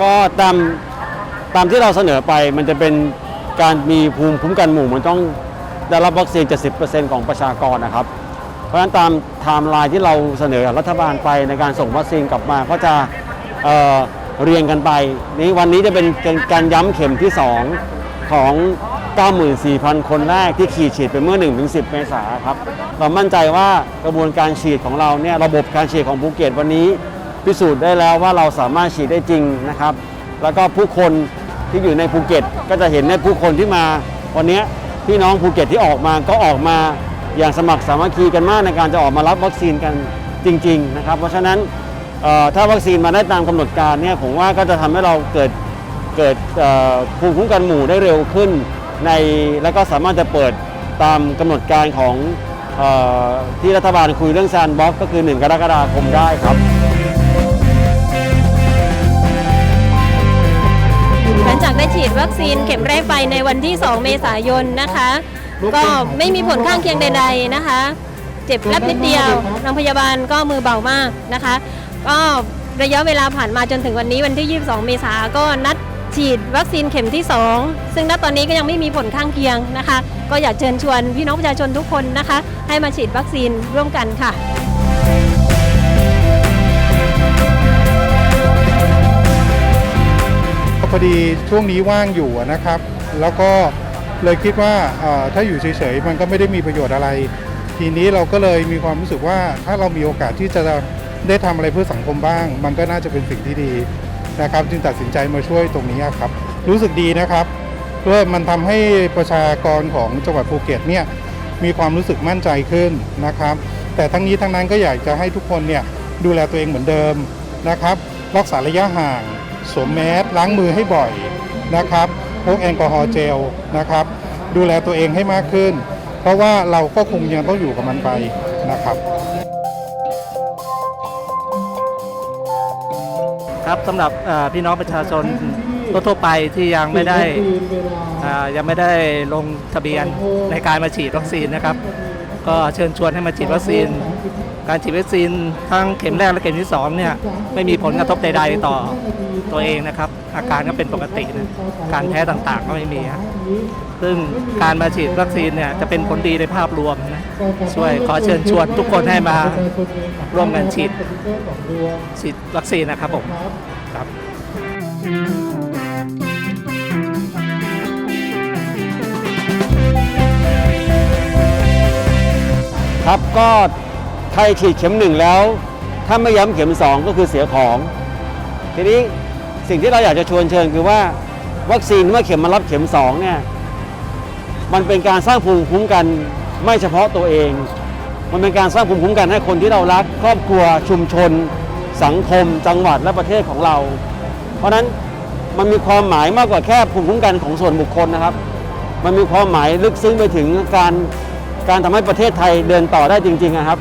ก็ตามตามที่เราเสนอไปมันจะเป็นการมีภูมิคุ้มกันหมู่มันต้องได้รับวัคซีน 70%ของประชากรนะครับ เพราะฉะนั้นตามไทม์ไลน์ที่เราเสนอรัฐบาลไปในการส่งวัคซีนกลับมาก็จะเเรียงกันไปนี้วันนี้จะเป็นการย้ำเข็มที่ 2 ของ 94,000 คนแรกที่ขีดฉีดไปเมื่อ 1-10 เมษาครับ เรามั่นใจว่ากระบวนการฉีดของเราเนี่ยระบบการฉีดของภูเก็ตวันนี้ พิสูจน์ได้แล้วว่าเราสามารถฉีดได้จริงนะครับ แล้วก็ผู้คนที่อยู่ในภูเก็ต ก็จะเห็นในผู้คนที่มา วันนี้พี่น้องภูเก็ตที่ออกมาก็ออกมาอย่างสมัครสามัคคีกันมากในการจะออกมารับวัคซีนกันจริง ๆ นะครับ เพราะฉะนั้นถ้าวัคซีนมาได้ตามกำหนดการเนี่ยผมว่าก็จะทำให้เราเกิดเกิดภูมิคุ้มกันหมู่ได้เร็วขึ้นในแล้วก็สามารถจะเปิดตามกำหนดการของอที่รัฐบาลคุยเรื่องแซนบ็อกก็คือ 1 กรกฎาคมได้ครับ ด้ฉีดวัคซีนเข็มแรกไปในวันที่ 2 เมษายนนะคะ ก็ไม่มีผลข้างเคียงใด ๆนะคะ เจ็บแลบนิดเดียวนางพยาบาลก็มือเบามากนะคะ ก็ระยะเวลาผ่านมาจนถึงวันนี้วันที่ 22 เมษาก็นัดฉีดวัคซีนเข็มที่ 2 ซึ่งณตอนนี้ก็ยังไม่มีผลข้างเคียงนะคะ ก็อยากเชิญชวนพี่น้องประชาชนทุกคนนะคะ ให้มาฉีดวัคซีนร่วมกันค่ะ พอดีช่วงนี้ว่างอยู่นะครับ แล้วก็เลยคิดว่าถ้าอยู่เฉยๆมันก็ไม่ได้มีประโยชน์อะไร ทีนี้เราก็เลยมีความรู้สึกว่าถ้าเรามีโอกาสที่จะได้ทำอะไรเพื่อสังคมบ้าง มันก็น่าจะเป็นสิ่งที่ดีนะครับ จึงตัดสินใจมาช่วยตรงนี้ครับ รู้สึกดีนะครับเพื่อมันทำให้ประชากรของจังหวัดภูเก็ตเนี่ยมีความรู้สึกมั่นใจขึ้นนะครับ แต่ทั้งนี้ทั้งนั้นก็อยากจะให้ทุกคนเนี่ยดูแลตัวเองเหมือนเดิมนะครับ รักษาระยะห่าง สวมแมสล้างมือให้บ่อยนะครับพกแอลกอฮอล์เจลนะครับ ดูแลตัวเองให้มากขึ้น เพราะว่าเราก็คงยังต้องอยู่กับมันไปนะครับครับสำหรับเอ่อพี่น้องประชาชนทั่วๆไปที่ยังไม่ได้อ่ายังไม่ได้ลงทะเบียนในการมาฉีดวัคซีนนะครับ ก็เชิญชวนให้มาฉีดวัคซีน การฉีดวัคซีนทั้งเข็มแรกและเข็มที่สองเนี่ยไม่มีผลกระทบใดๆต่อตัวเองนะครับ อาการก็เป็นปกตินะการแพ้ต่างๆก็ไม่มีฮะซึ่งการมาฉีดวัคซีนเนี่ยจะเป็นผลดีในภาพรวมนะช่วยขอเชิญชวนทุกคนให้มาร่วมกันฉีดฉีดวัคซีนนะครับผมครับครับก็ ใครฉีดเข็มหนึ่งแล้ว ถ้าไม่ย้ำเข็มสองก็คือเสียของ ทีนี้สิ่งที่เราอยากจะชวนเชิญคือว่า วัคซีนเมื่อเข็มมารับเข็มสองเนี่ยมันเป็นการสร้างภูมิคุ้มกันไม่เฉพาะตัวเอง มันเป็นการสร้างภูมิคุ้มกันให้คนที่เรารัก ครอบครัวชุมชน สังคม จังหวัดและประเทศของเรา เพราะฉะนั้นมันมีความหมายมากกว่าแค่ภูมิคุ้มกันของส่วนบุคคลนะครับ มันมีความหมายลึกซึ้งไปถึงการการทำให้ประเทศไทยเดินต่อได้จริงๆนะครับ